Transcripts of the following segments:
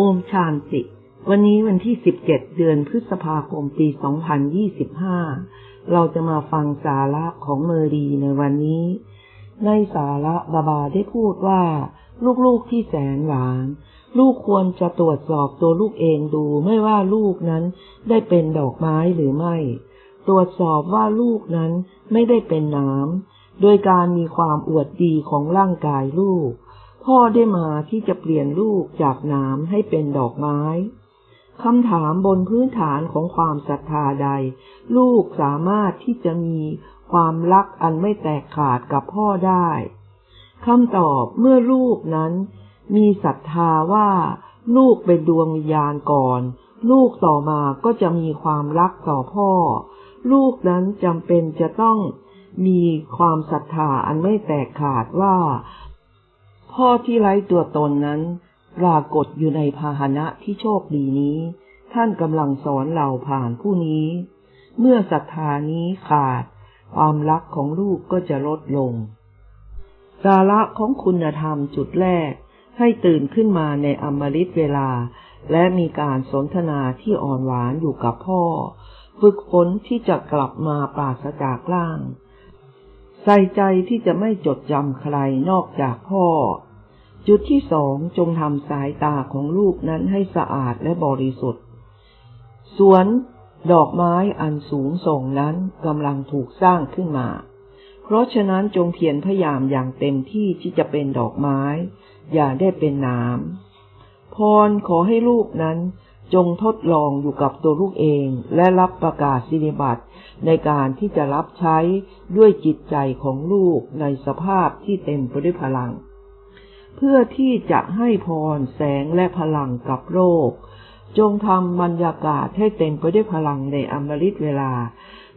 โอมชานติวันนี้วันที่ 17 เดือนพฤษภาคมปี 2025 เราจะมาฟังสาระของเมอรีในวันนี้ ในสาระบาบาได้พูดว่า ลูกๆที่แสนหวาน ลูกควรจะตรวจสอบตัวลูกเองดูไม่ว่าลูกนั้นได้เป็นดอกไม้หรือไม่ ตรวจสอบว่าลูกนั้นไม่ได้เป็นน้ำโดยการมีความอวดดีของร่างกายลูก พ่อได้มาที่จะเปลี่ยนลูกจากน้ำให้เป็นดอกไม้คำถามบนพื้นฐานของความศรัทธาใด ลูกสามารถที่จะมีความรักอันไม่แตกขาดกับพ่อได้คำตอบเมื่อลูกนั้น มีศรัทธาว่า ลูกเป็นดวงวิญญาณก่อน ลูกต่อมาก็จะมีความรักต่อพ่อ ลูกนั้นจำเป็นจะต้องมีความศรัทธาอันไม่แตกขาดว่า พ่อที่ไร้ตัวตนนั้น ปรากฏอยู่ในพาหนะที่โชคดีนี้ ท่านกำลังสอนเราผ่านผู้นี้ เมื่อศรัทธานี้ขาด ความรักของลูกก็จะลดลง สาระของคุณธรรมจุดแรก ให้ตื่นขึ้นมาในอมฤตเวลา และมีการสนทนาที่อ่อนหวานอยู่กับพ่อ ฝึกฝนที่จะกลับมาปราศจากร่างใส่ใจที่จะไม่จดจำใครนอกจากพ่อ จุดที่สองจงทำสายตาของลูกนั้นให้สะอาดและบริสุทธิ์ สวนดอกไม้อันสูงส่งนั้นกำลังถูกสร้างขึ้นมา เพราะฉะนั้นจงเพียรพยายามอย่างเต็มที่ที่จะเป็นดอกไม้ อย่าได้เป็นน้ำพรขอให้ลูกนั้นจงทดลองอยู่กับตัวลูกเองและรับประกาศสินิบัติในการที่จะรับใช้ด้วยจิตใจของลูกในสภาพที่เต็มไปด้วยพลัง เพื่อที่จะให้พรแสงและพลังกับโรค จงทำบรรยากาศให้เต็มไปด้วยพลังในอมฤตเวลา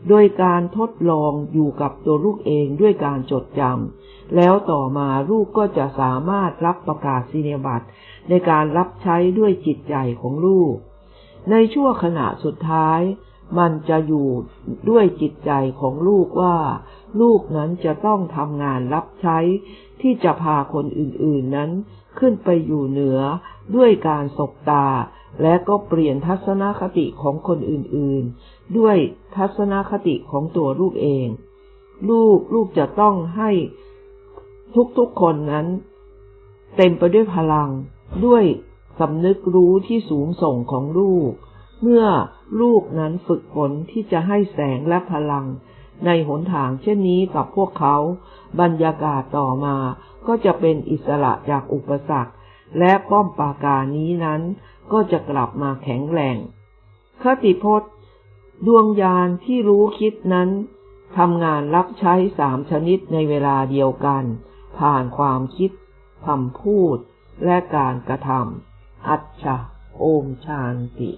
โดยการทดลองอยู่กับตัวลูกเองด้วยการจดจำแล้วต่อมาลูกก็จะสามารถรับประกาศสินบัติในการรับใช้ด้วยจิตใจของลูก ในช่วงขณะสุดท้าย มันจะอยู่ด้วยจิตใจของลูกว่า ลูกนั้นจะต้องทำงานรับใช้ ที่จะพาคนอื่นๆนั้น ขึ้นไปอยู่เหนือด้วยการสบตา และก็เปลี่ยนทัศนคติของคนอื่นๆ ด้วยทัศนคติของตัวลูกเอง ลูกลูกจะต้องให้ทุกๆคนนั้น เต็มไปด้วยพลังด้วยสำนึกรู้ที่สูงส่งของลูก เมื่อลูกนั้นฝึกฝนที่จะให้แสงและพลัง ในหนทางเช่นนี้กับพวกเขา บรรยากาศต่อมาก็จะเป็นอิสระจากอุปสรรค และป้อมปราการนี้นั้นก็จะกลับมาแข็งแรงคติพจน์ ดวงยานที่รู้คิดนั้นทำงานรับใช้สามชนิดในเวลาเดียวกัน ผ่านความคิดคำพูด และการกระทำอัจฉะโอมชานติ